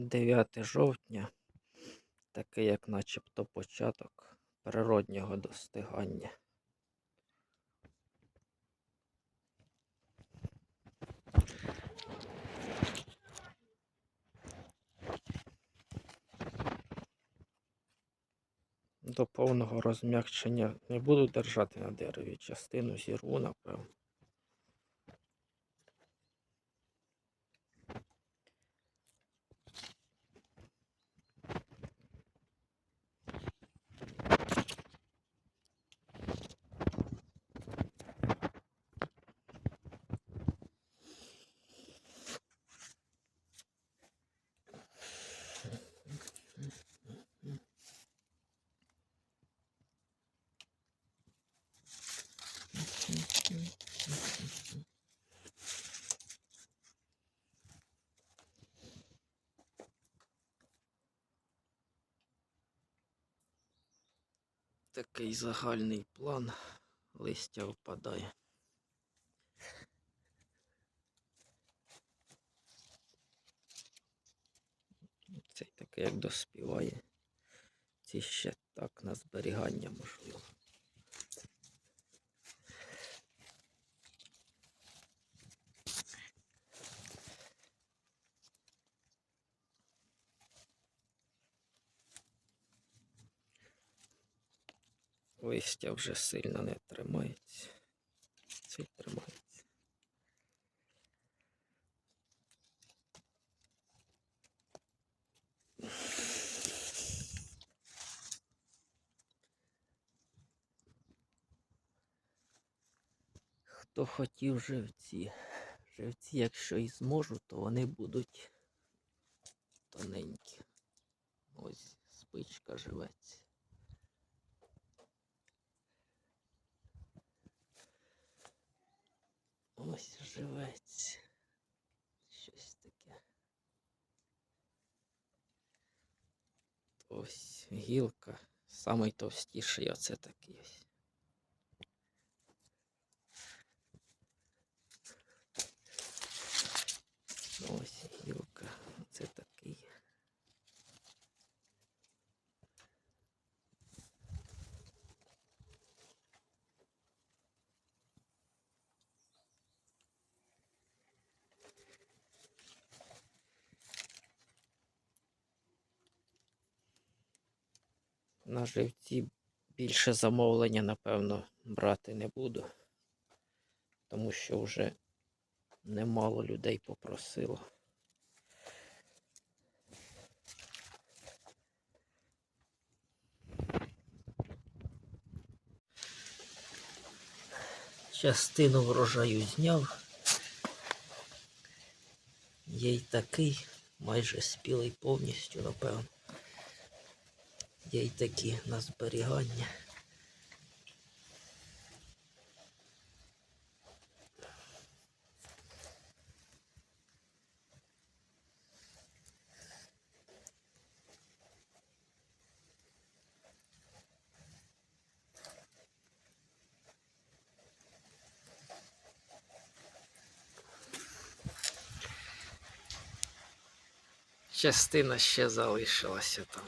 9 жовтня, таке як начебто початок природнього достигання. До повного розм'якшення не буду держати на дереві, частину зірву, напевно. Такий загальний план. Листя впадає. Цей таке як доспіває. Ці ще так на зберігання можливо. Листя вже сильно не тримається. Цей тримається. Хто хотів живці. Живці, якщо і зможу, то вони будуть тоненькі. Ось спичка живеться. Ось живець. Щось таке. Ось гілка. Самий товстіший оце такий ось гілка. Оце такий. На живці більше замовлення, напевно, брати не буду, тому що вже немало людей попросило. Частину врожаю зняв. Є й такий, майже спілий повністю, напевно. Є й такі на зберігання. Частина ще залишилася там.